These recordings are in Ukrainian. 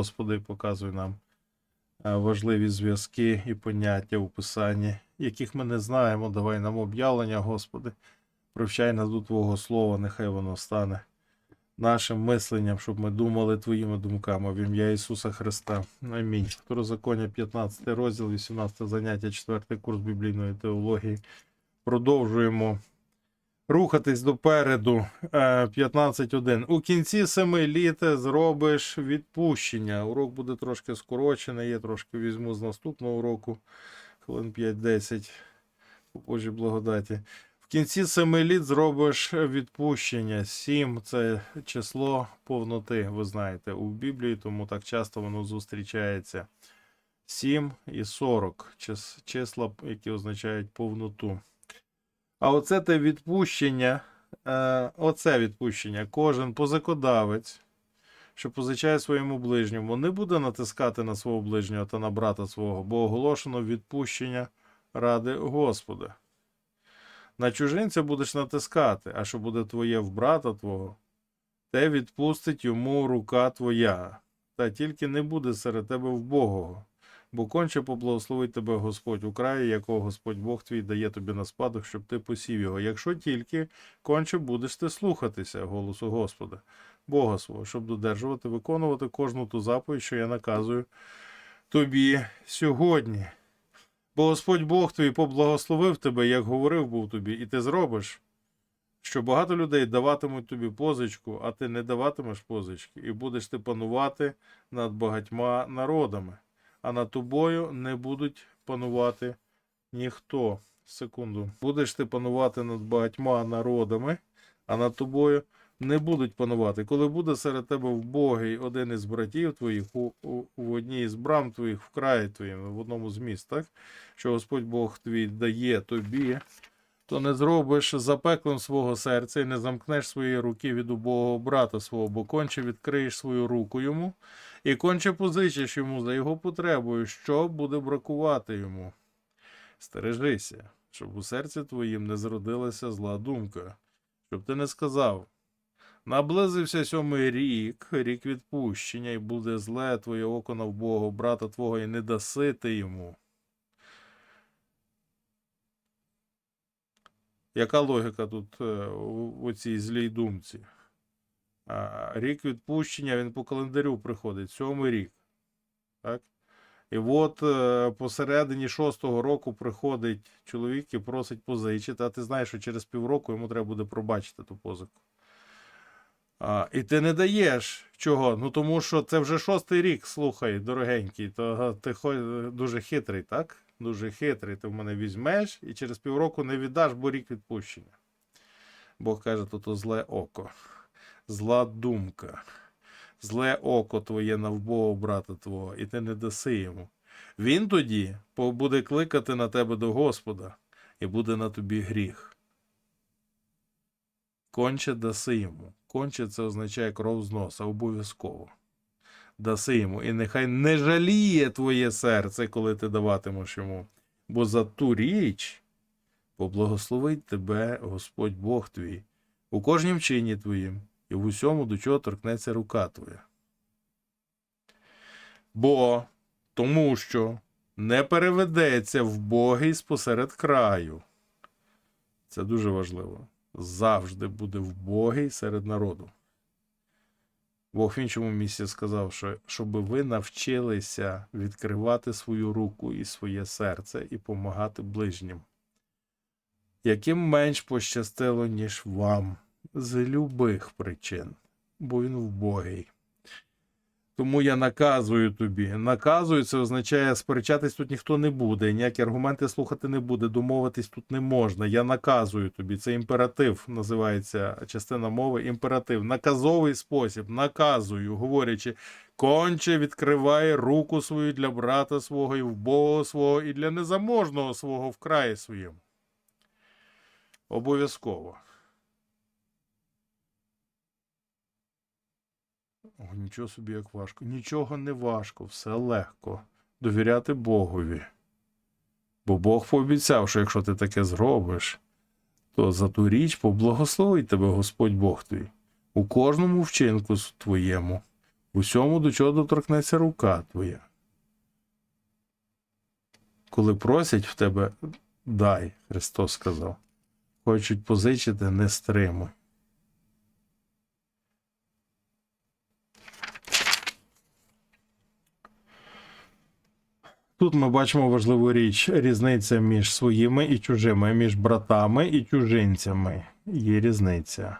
Господи, показуй нам е, важливі зв'язки і поняття у Писанні, яких ми не знаємо. Давай нам об'явлення, Господи. Привчай нас до Твого Слова, нехай воно стане нашим мисленням, щоб ми думали Твоїми думками в ім'я Ісуса Христа. Амінь. Второзаконня, 15 розділ, 18 заняття, 4 курс біблійної теології. Продовжуємо рухатись допереду. Е, 15.1. У кінці семи літ зробиш відпущення. Урок буде трошки скорочений. Я трошки візьму з наступного уроку. Хвилин 5-10. По Божій благодаті. В кінці семи літ зробиш відпущення. Сім це число повноти, ви знаєте, у Біблії, тому так часто воно зустрічається. 7 і 40 числа, які означають повноту. А оце те відпущення, е, оце відпущення. Кожен позакодавець, що позичає своєму ближньому, не буде натискати на свого ближнього та на брата свого, бо оголошено відпущення ради Господа. На чужинця будеш натискати, а що буде твоє в брата твого, те відпустить йому рука твоя, та тільки не буде серед тебе вбогого. Бо конче поблагословить тебе Господь у краї, якого Господь Бог твій дає тобі на спадок, щоб ти посів його. Якщо тільки конче будеш ти слухатися голосу Господа, Бога свого, щоб додержувати, виконувати кожну ту заповідь, що я наказую тобі сьогодні. Бо Господь Бог твій поблагословив тебе, як говорив був тобі, і ти зробиш, що багато людей даватимуть тобі позичку, а ти не даватимеш позички, і будеш ти панувати над багатьма народами а над тобою не будуть панувати ніхто. Секунду. Будеш ти панувати над багатьма народами, а над тобою не будуть панувати. Коли буде серед тебе вбогий один із братів твоїх у, у, в одній із брам твоїх, в краї твоїм, в одному з міст, так? що Господь Бог твій дає тобі, то не зробиш запеклим свого серця і не замкнеш свої руки від убогого брата свого, бо конче відкриєш свою руку йому, і конче позичиш йому за його потребою, що буде бракувати йому. Стережися, щоб у серці твоїм не зродилася зла думка, щоб ти не сказав. Наблизився сьомий рік, рік відпущення, і буде зле твоє око на вбого брата твого, і не даси ти йому. Яка логіка тут е, у цій злій думці? Рік відпущення, він по календарю приходить, сьомий рік. Так? І от е, посередині шостого року приходить чоловік і просить позичити, а ти знаєш, що через півроку йому треба буде пробачити ту позику. А, і ти не даєш чого? Ну тому що це вже шостий рік, слухай, дорогенький, то ти дуже хитрий, так? Дуже хитрий. Ти в мене візьмеш і через півроку не віддаш, бо рік відпущення. Бог каже, то то зле око, зла думка, зле око твоє на вбого брата твого, і ти не даси йому. Він тоді буде кликати на тебе до Господа, і буде на тобі гріх. Конче даси йому. Конче це означає кров з носа, обов'язково. Даси йому, і нехай не жаліє твоє серце, коли ти даватимеш йому. Бо за ту річ поблагословить тебе Господь Бог твій у кожнім вчині твоїм і в усьому, до чого торкнеться рука твоя. Бо тому що не переведеться в Богий спосеред краю. Це дуже важливо. Завжди буде вбогий серед народу. Бог в іншому місці сказав, що щоб ви навчилися відкривати свою руку і своє серце і помагати ближнім. Яким менш пощастило, ніж вам, з любих причин, бо він вбогий. Тому я наказую тобі. Наказую, це означає, сперечатись тут ніхто не буде, ніякі аргументи слухати не буде, домовитись тут не можна. Я наказую тобі. Це імператив, називається частина мови. Імператив. Наказовий спосіб. Наказую, говорячи, конче відкривай руку свою для брата свого і вбогого свого, і для незаможного свого в своїм. Обов'язково. О, нічого собі як важко. Нічого не важко, все легко. Довіряти Богові. Бо Бог пообіцяв, що якщо ти таке зробиш, то за ту річ поблагословить тебе Господь Бог твій у кожному вчинку твоєму, усьому, до чого доторкнеться рука твоя. Коли просять в тебе, дай, Христос сказав. Хочуть позичити, не стримуй. Тут ми бачимо важливу річ: різниця між своїми і чужими, між братами і чужинцями. Є різниця.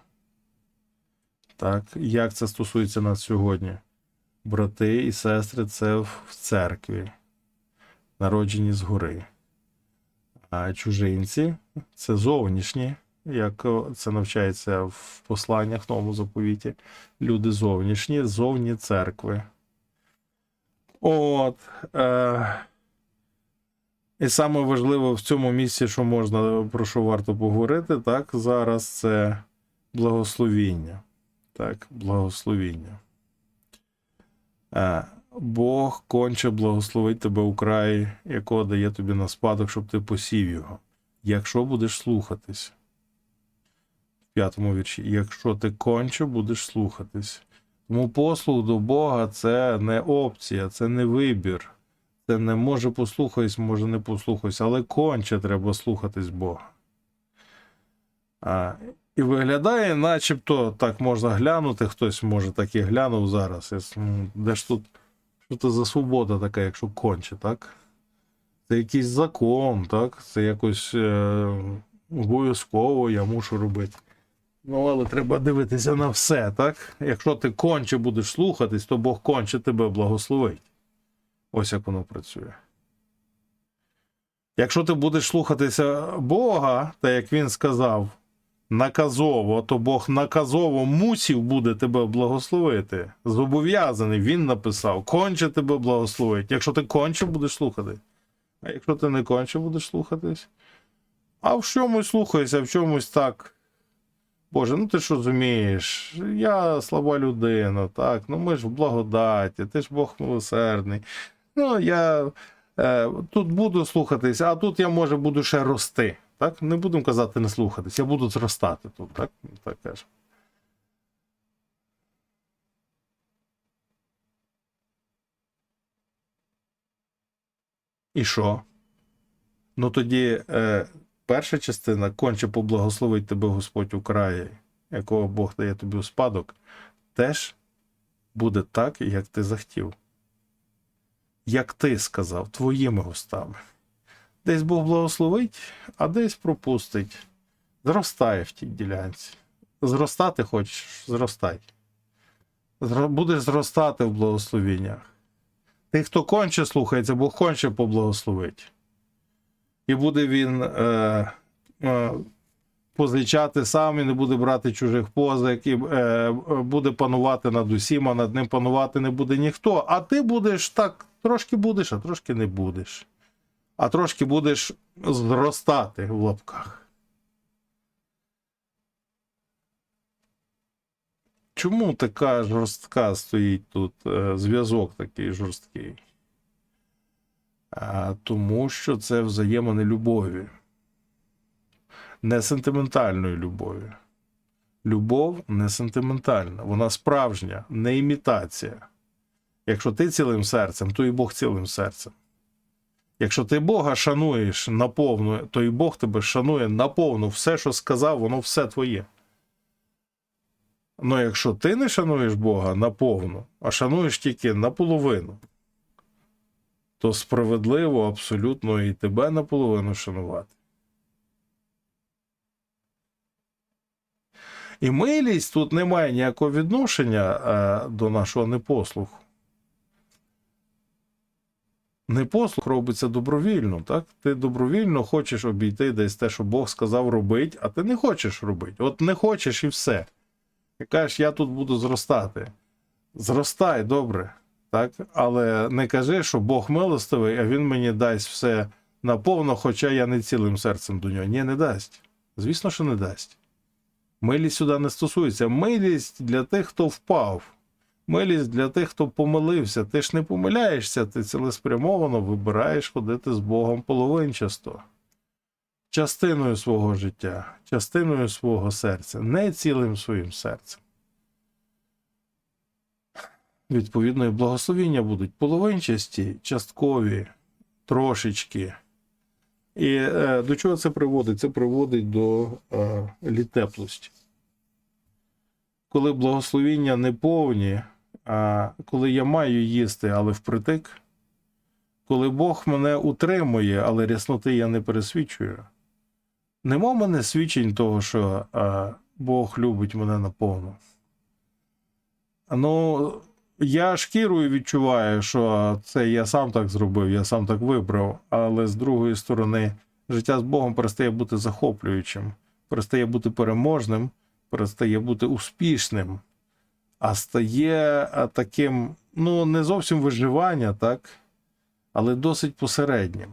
Так, як це стосується нас сьогодні? Брати і сестри це в церкві, народжені згори. А чужинці це зовнішні, як це навчається в посланнях в новому заповіті. Люди зовнішні, зовні церкви. От. Е, і саме важливе в цьому місці, що можна, про що варто поговорити, так, зараз це благословіння. Так, благословіння. Е, Бог конче благословить тебе у якого дає тобі на спадок, щоб ти посів його. Якщо будеш слухатись. В п'ятому вірші. Якщо ти конче будеш слухатись. Тому послуг до Бога це не опція, це не вибір. Це не може послухаюсь, може не послухаюсь, але конче треба слухатись Бога. А, і виглядає, начебто так можна глянути, хтось може так і глянув зараз. Де ж тут що це за свобода така, якщо конче, так? Це якийсь закон, так? Це якось е, обов'язково я мушу робити. Ну, але треба дивитися на все, так? Якщо ти конче будеш слухатись, то Бог конче тебе благословить. Ось як воно працює. Якщо ти будеш слухатися Бога, та як він сказав, наказово, то Бог наказово мусів буде тебе благословити. Зобов'язаний, він написав, конче тебе благословить. Якщо ти конче будеш слухати. А якщо ти не конче будеш слухатись, а в чомусь слухайся, в чомусь так. Боже, ну ти ж розумієш, я слаба людина, так, ну ми ж в благодаті, ти ж Бог милосердний. Ну, я е, тут буду слухатись, а тут я, може, буду ще рости. Так? Не будемо казати не слухатись, я буду зростати тут, так? Так кажемо. І що? Ну тоді е, перша частина конче поблагословить тебе Господь у краї, якого Бог дає тобі у спадок, теж буде так, як ти захотів. Як ти сказав, твоїми устами. Десь Бог благословить, а десь пропустить. Зростає в тій ділянці. Зростати хочеш, зростай. Зро- Будеш зростати в благословіннях. Тих, хто конче слухається, Бог конче поблагословить. І буде він е, е, позичати сам і не буде брати чужих позик, і е, буде панувати над усім, а над ним панувати не буде ніхто. А ти будеш так, трошки будеш, а трошки не будеш. А трошки будеш зростати в лапках. Чому така жорстка стоїть тут е, зв'язок такий жорсткий? А, тому що це взаємини любові. Не сентиментальної любові. Любов не сентиментальна, вона справжня, не імітація. Якщо ти цілим серцем, то і Бог цілим серцем. Якщо ти Бога шануєш наповну, то і Бог тебе шанує наповну. Все, що сказав, воно все твоє. Ну якщо ти не шануєш Бога наповну, а шануєш тільки наполовину, то справедливо абсолютно і тебе наполовину шанувати. І милість тут не має ніякого відношення е, до нашого непослуху. Непослух робиться добровільно, так? Ти добровільно хочеш обійти десь те, що Бог сказав робити, а ти не хочеш робити. От не хочеш і все. І кажеш, я тут буду зростати. Зростай, добре, так? Але не кажи, що Бог милостивий, а Він мені дасть все наповно, хоча я не цілим серцем до нього. Ні, не дасть. Звісно, що не дасть. Милість сюди не стосується. Милість для тих, хто впав. Милість для тих, хто помилився. Ти ж не помиляєшся, ти цілеспрямовано вибираєш ходити з Богом половинчасто. Частиною свого життя, частиною свого серця, не цілим своїм серцем. Відповідно, і благословіння будуть половинчасті, часткові, трошечки. І е, до чого це приводить? Це приводить до е, літеплості. Коли благословіння не повні, коли я маю їсти, але впритик, коли Бог мене утримує, але рясноти я не пересвідчую, нема в мене свідчень того, що Бог любить мене наповну. Ну, я шкірою відчуваю, що це я сам так зробив, я сам так вибрав, але з другої сторони, життя з Богом перестає бути захоплюючим, перестає бути переможним, перестає бути успішним, а стає таким, ну, не зовсім виживання, так, але досить посереднім.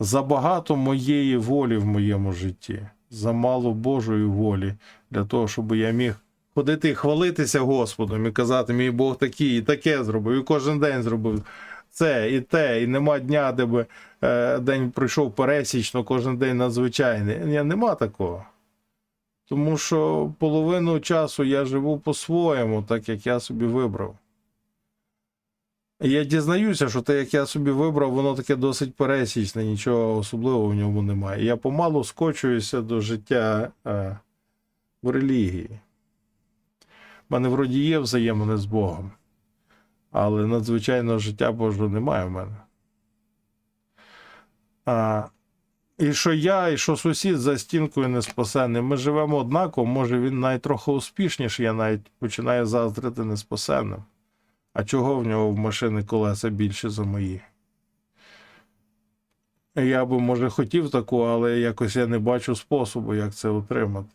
Забагато моєї волі в моєму житті, замало Божої волі для того, щоб я міг ходити і хвалитися Господом і казати, мій Бог такий, і таке зробив, і кожен день зробив це і те, і нема дня, де би е, день пройшов пересічно, кожен день надзвичайний. Нема такого. Тому що половину часу я живу по-своєму, так як я собі вибрав. Я дізнаюся, що те, як я собі вибрав, воно таке досить пересічне, нічого особливого в ньому немає. Я помалу скочуюся до життя е, в релігії. У мене вроді є взаємини з Богом, але надзвичайного життя Божого немає в мене. А, і що я, і що сусід за стінкою не спасений. Ми живемо однаково, може він навіть трохи успішніший, я навіть починаю заздрити неспасенним. А чого в нього в машини колеса більше за мої? Я би, може, хотів таку, але якось я не бачу способу, як це отримати.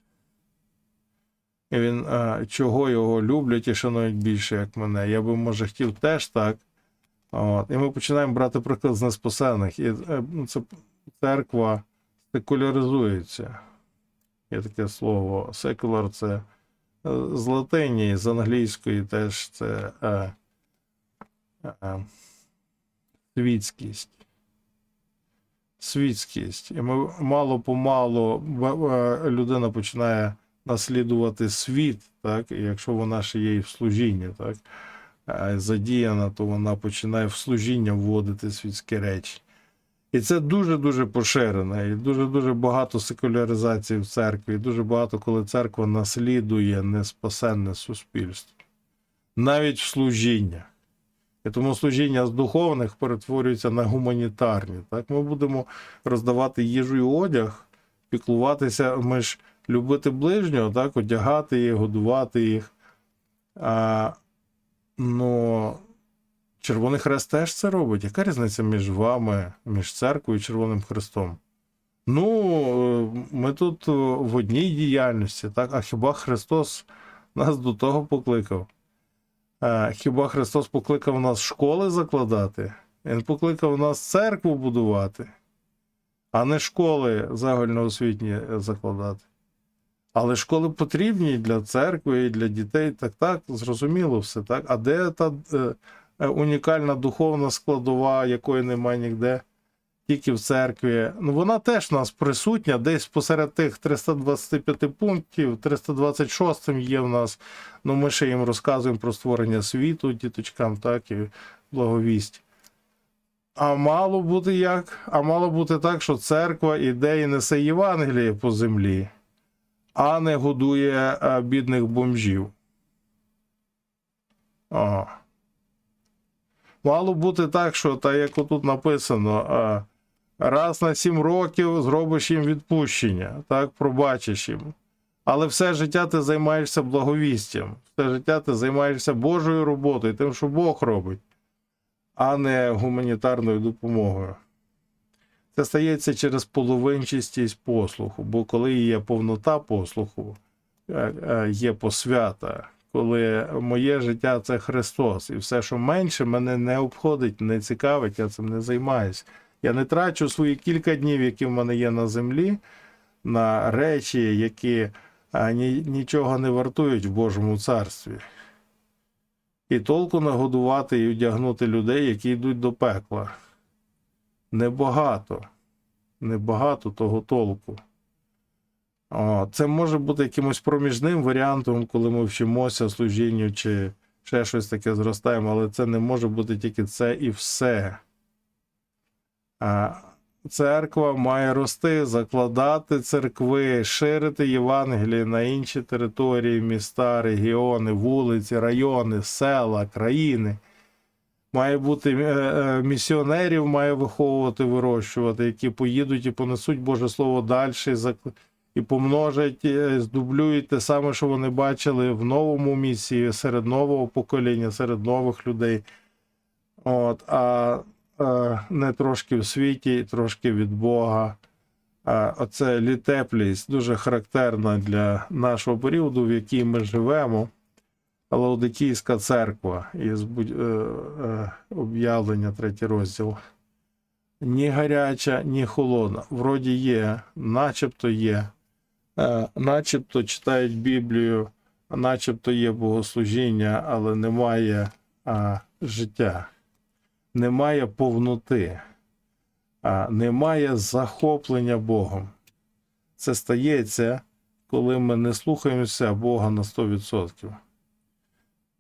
І він, а, чого його люблять і шанують більше, як мене. Я би, може, хотів теж так. От. І ми починаємо брати приклад з неспасених. І е, ну, це церква секуляризується. Є таке слово. Secular – це е, з латині, з англійської теж це е, е, світськість. Світськість. І ми мало-помалу е, людина починає наслідувати світ, так, і якщо вона ще є в служінні, так, е, задіяна, то вона починає в служіння вводити світські речі. І це дуже-дуже поширено, і дуже-дуже багато секуляризації в церкві, і дуже багато, коли церква наслідує неспасенне суспільство, навіть в служіння. І тому служіння з духовних перетворюється на гуманітарні. Так? Ми будемо роздавати їжу і одяг, піклуватися, ми ж любити ближнього, так, одягати їх, годувати їх. А, ну, Червоний Хрест теж це робить. Яка різниця між вами, між церквою і Червоним Хрестом? Ну, е, ми тут е, в одній діяльності, так? А хіба Христос нас до того покликав? А, хіба Христос покликав нас школи закладати? Він покликав нас церкву будувати, а не школи загальноосвітні закладати. Але школи потрібні для церкви і для дітей. Так, так, зрозуміло все, так. А де та е, е, унікальна духовна складова, якої немає ніде, тільки в церкві? Ну, вона теж в нас присутня, десь посеред тих 325 пунктів, 326 є в нас. Ну, ми ще їм розказуємо про створення світу діточкам, так, і благовість. А мало бути як? А мало бути так, що церква іде і несе Євангеліє по землі а не годує е, бідних бомжів. Ага. Мало бути так, що, так як тут написано, раз на сім років зробиш їм відпущення, так, пробачиш їм. Але все життя ти займаєшся благовістям, все життя ти займаєшся Божою роботою, тим, що Бог робить, а не гуманітарною допомогою. Це стається через половинчастість послуху, бо коли є повнота послуху, е, е, є посвята, коли моє життя це Христос, і все, що менше, мене не обходить, не цікавить, я цим не займаюся. Я не трачу свої кілька днів, які в мене є на землі, на речі, які нічого не вартують в Божому царстві. І толку нагодувати і одягнути людей, які йдуть до пекла небагато, небагато того толку. Це може бути якимось проміжним варіантом, коли ми вчимося служінню чи ще щось таке зростаємо, але це не може бути тільки це і все. Церква має рости, закладати церкви, ширити Євангеліє на інші території, міста, регіони, вулиці, райони, села, країни. Має бути е, е, місіонерів, має виховувати, вирощувати, які поїдуть і понесуть Боже Слово далі, і помножать, е, здублюють те саме, що вони бачили в новому місії, серед нового покоління, серед нових людей. От, а е, не трошки в світі, трошки від Бога. А оце літеплість дуже характерна для нашого періоду, в який ми живемо. Лаудикійська церква із е, е, об'явлення, третій розділ. Ні гаряча, ні холодна. Вроді є, начебто є, е, начебто читають Біблію, начебто є богослужіння, але немає а, життя, немає повноти, а, немає захоплення Богом. Це стається, коли ми не слухаємося Бога на 100%.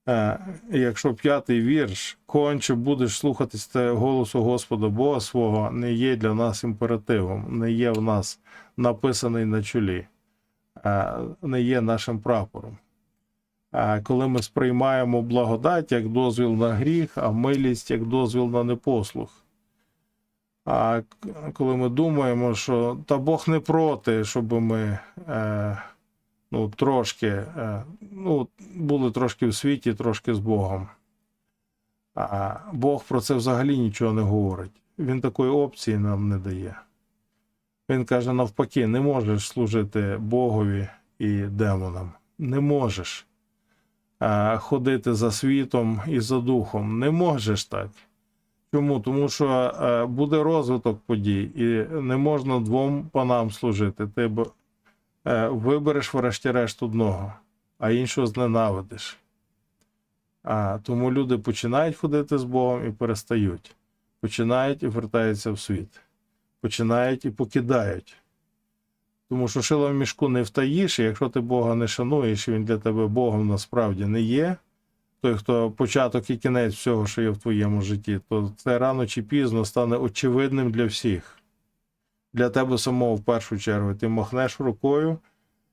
Е, Якщо п'ятий вірш, конче будеш слухатись голосу Господа Бога свого, не є для нас імперативом, не є в нас написаний на чолі, е, не є нашим прапором. Е, Коли ми сприймаємо благодать як дозвіл на гріх, а милість як дозвіл на непослух. А коли ми думаємо, що та Бог не проти, щоб ми е, ну, трошки, е, ну, були трошки в світі, трошки з Богом. А Бог про це взагалі нічого не говорить. Він такої опції нам не дає. Він каже: навпаки, не можеш служити Богові і демонам. Не можеш ходити за світом і за духом. Не можеш так. Чому? Тому що е, буде розвиток подій, і не можна двом панам служити. Ти е, вибереш врешті-решт одного, а іншого зненавидиш. А, тому люди починають ходити з Богом і перестають. Починають і вертаються в світ. Починають і покидають. Тому що шило в мішку не втаїш, і якщо ти Бога не шануєш, і він для тебе Богом насправді не є, той, хто початок і кінець всього, що є в твоєму житті, то це рано чи пізно стане очевидним для всіх. Для тебе самого в першу чергу. Ти махнеш рукою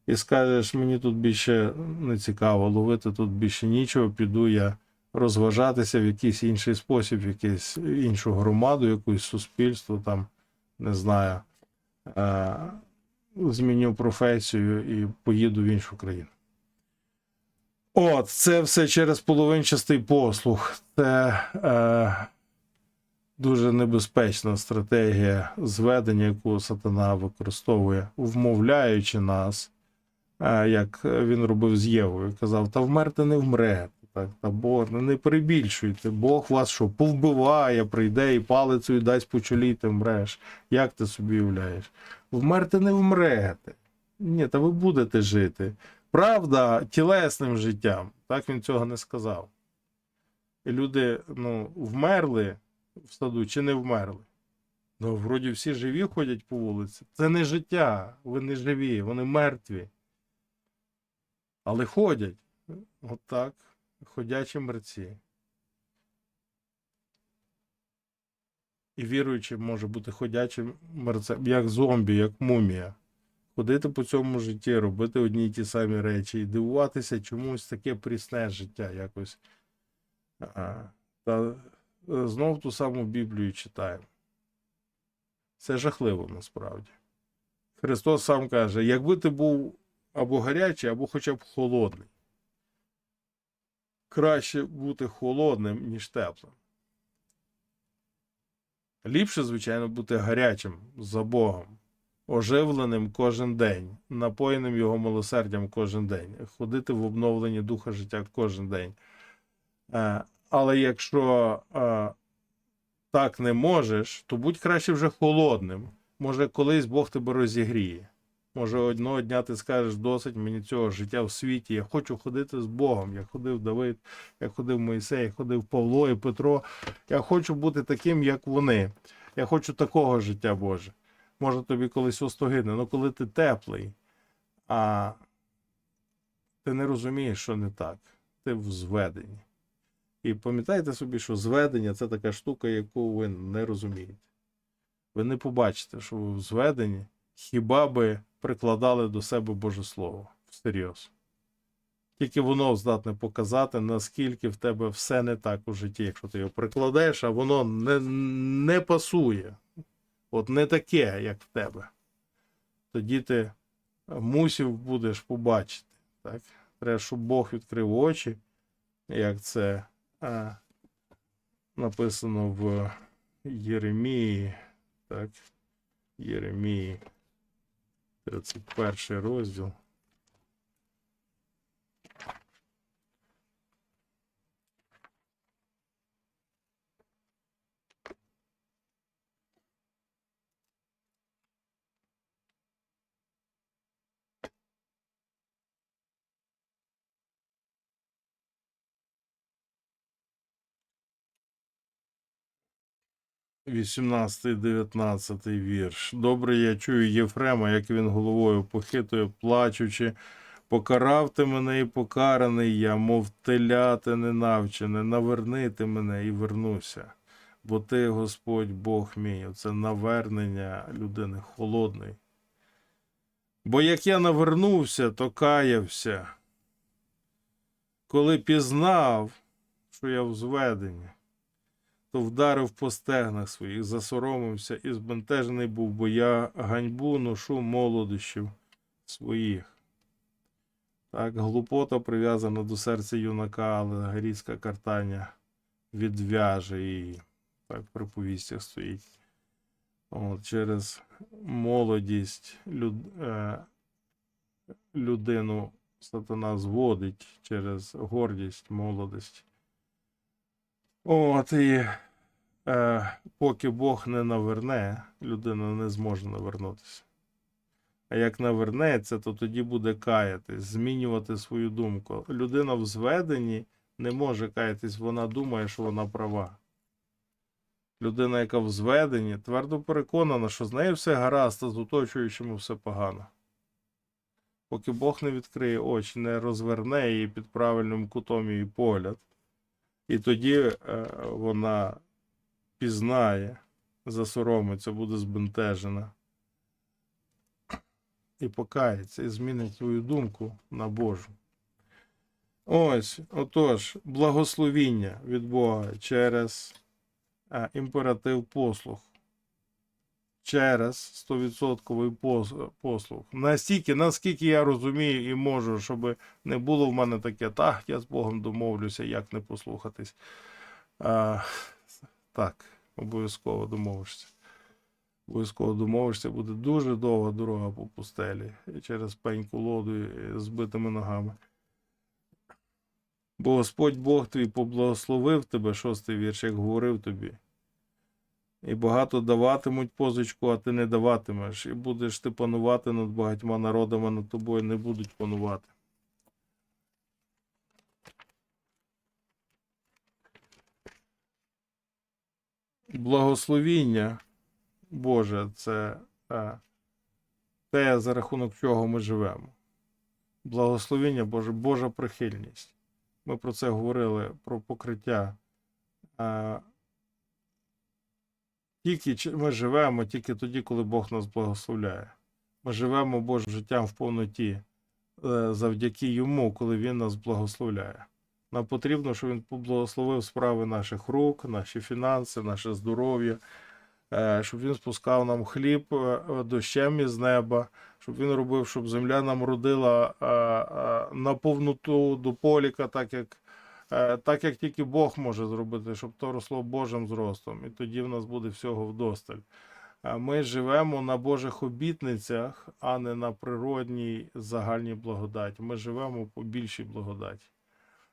і скажеш, мені тут більше не цікаво, ловити тут більше нічого, піду я розважатися в якийсь інший спосіб, якусь іншу громаду, якусь суспільство, там, не знаю, е- зміню професію і поїду в іншу країну. От, це все через половинчастий послуг. Це е, дуже небезпечна стратегія зведення, яку сатана використовує, вмовляючи нас, е, як він робив з Євою. Казав: та вмерти не вмрете. Так, та Бог, не перебільшуйте. Бог вас що, повбиває, прийде і палицею дасть по чолі, ти вмреш. Як ти собі уявляєш? Вмерти не вмрете. Ні, та ви будете жити. Правда, тілесним життям. Так він цього не сказав. І люди ну, вмерли в саду чи не вмерли? Ну, вроді всі живі ходять по вулиці. Це не життя, ви не живі, вони мертві. Але ходять. От так, ходячі мерці. І віруючий може бути ходячим мерцем, як зомбі, як мумія ходити по цьому житті, робити одні й ті самі речі і дивуватися чомусь таке прісне життя якось. А, Та е, знов ту саму Біблію читаємо. Це жахливо насправді. Христос сам каже: якби ти був або гарячий, або хоча б холодний. Краще бути холодним, ніж теплим. Ліпше, звичайно, бути гарячим за Богом оживленим кожен день, напоєним його милосердям кожен день, ходити в обновленні духа життя кожен день. Е, Але якщо е, так не можеш, то будь краще вже холодним. Може, колись Бог тебе розігріє. Може, одного дня ти скажеш, досить мені цього життя в світі. Я хочу ходити з Богом. Я ходив Давид, я ходив Мойсей, я ходив Павло і Петро. Я хочу бути таким, як вони. Я хочу такого життя Боже може тобі колись остогидне, але коли ти теплий, а ти не розумієш, що не так. Ти в зведенні. І пам'ятайте собі, що зведення це така штука, яку ви не розумієте. Ви не побачите, що ви в зведенні хіба би прикладали до себе Боже Слово всерйоз. Тільки воно здатне показати, наскільки в тебе все не так у житті, якщо ти його прикладаєш, а воно не, не пасує. От не таке, як в тебе. Тоді ти мусів будеш побачити. Так? Треба, щоб Бог відкрив очі, як це а, написано в Єремії. Так? Єремії, 31 розділ. Вісімнадцятий, дев'ятнадцятий вірш. Добре я чую Єфрема, як він головою похитує, плачучи. Покарав ти мене і покараний я, мов теляти ненавчене, наверни ти мене і вернуся. Бо ти, Господь Бог мій, це навернення людини холодної. Бо як я навернувся, то каявся, коли пізнав, що я в зведенні то вдарив по стегнах своїх, засоромився і збентежений був, бо я ганьбу ношу молодощів своїх. Так, глупота прив'язана до серця юнака, але гарійська картання відв'яже її. Так, в приповістях стоїть. От, через молодість люд, е, людину сатана зводить через гордість, молодість. От і е, поки Бог не наверне, людина не зможе навернутися. А як навернеться, то тоді буде каятись, змінювати свою думку. Людина в зведенні не може каятись, вона думає, що вона права. Людина, яка в зведенні, твердо переконана, що з нею все гаразд, а з оточуючими все погано. Поки Бог не відкриє очі, не розверне її під правильним кутом її погляд. І тоді е, вона пізнає, засоромиться, буде збентежена. І покається, і змінить свою думку на Божу. Ось, отож, благословіння від Бога через е, імператив послуг. Через 100% послуг. Настільки, наскільки я розумію і можу, щоб не було в мене таке, так, я з Богом домовлюся, як не послухатись. А, так, обов'язково домовишся. Обов'язково домовишся, буде дуже довга дорога по пустелі через пеньку лоду з збитими ногами. Бо Господь Бог твій поблагословив тебе, шостий вірш, як говорив тобі. І багато даватимуть позичку, а ти не даватимеш, і будеш ти панувати над багатьма народами, над тобою не будуть панувати. Благословіння Боже, це е, те, за рахунок чого ми живемо. Благословіння Боже, Божа прихильність. Ми про це говорили, про покриття. Тільки ми живемо тільки тоді, коли Бог нас благословляє. Ми живемо Божим життям в повноті е, завдяки йому, коли Він нас благословляє. Нам потрібно, щоб він поблагословив справи наших рук, наші фінанси, наше здоров'я, е, щоб він спускав нам хліб е, дощем із неба, щоб він робив, щоб земля нам родила на повноту до поліка, так як так як тільки Бог може зробити, щоб то росло Божим зростом, і тоді в нас буде всього вдосталь. Е, Ми живемо на Божих обітницях, а не на природній загальній благодаті. Ми живемо по більшій благодаті.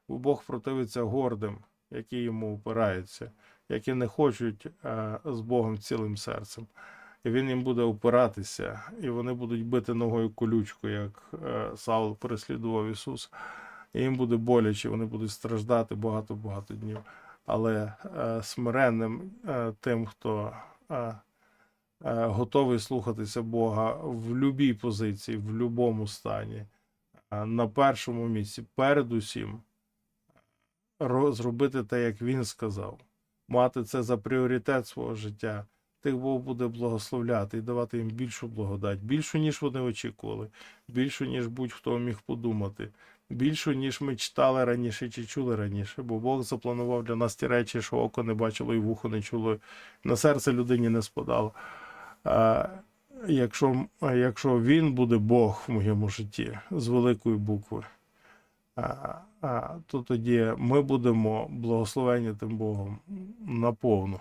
Бо Бог противиться гордим, які йому опираються, які не хочуть е, з Богом цілим серцем. І він їм буде опиратися, і вони будуть бити ногою колючку, як е, Саул переслідував Ісуса і їм буде боляче, вони будуть страждати багато-багато днів. Але е, смиренним е, тим, хто е, е, готовий слухатися Бога в будь-якій позиції, в будь-якому стані, е, на першому місці, передусім, зробити те, як він сказав, мати це за пріоритет свого життя. Тих Бог буде благословляти і давати їм більшу благодать, більшу, ніж вони очікували, більшу, ніж будь-хто міг подумати, більшу, ніж ми читали раніше чи чули раніше, бо Бог запланував для нас ті речі, що око не бачило і вухо не чуло, на серце людині не спадало. А, якщо, якщо він буде Бог в моєму житті з великої букви, а, а, то тоді ми будемо благословені тим Богом наповну.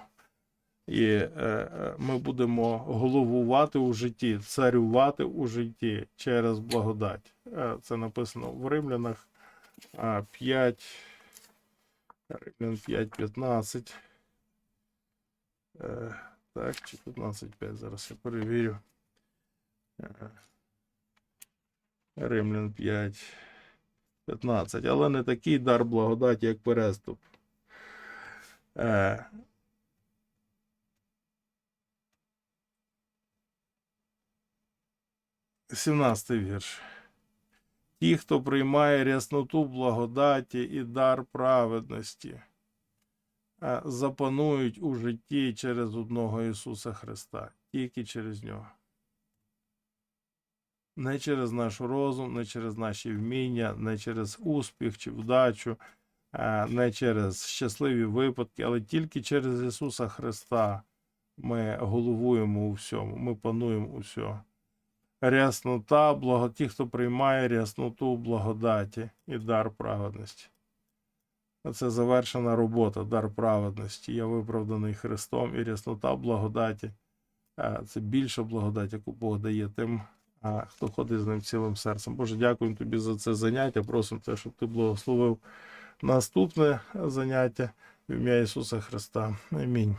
І е, е, ми будемо головувати у житті, царювати у житті через благодать. Е, Це написано в Римлянах а, 5, Римлян 5, 15. Е, Так, чи 15.5, зараз я перевірю. Римлян 5, 15. Але не такий дар благодаті, як переступ. Е, 17 вірш. Ті, хто приймає рясноту благодаті і дар праведності, запанують у житті через одного Ісуса Христа, тільки через Нього. Не через наш розум, не через наші вміння, не через успіх чи вдачу, не через щасливі випадки, але тільки через Ісуса Христа ми головуємо у всьому, ми пануємо у всьому ряснота, благо ті, хто приймає рясноту благодаті і дар праведності. Це завершена робота, дар праведності. Я виправданий Христом і ряснота благодаті. е, Це більша благодать, яку Бог дає тим, хто ходить з ним цілим серцем. Боже, дякуємо тобі за це заняття. Просимо те, щоб ти благословив наступне заняття в ім'я Ісуса Христа. Амінь.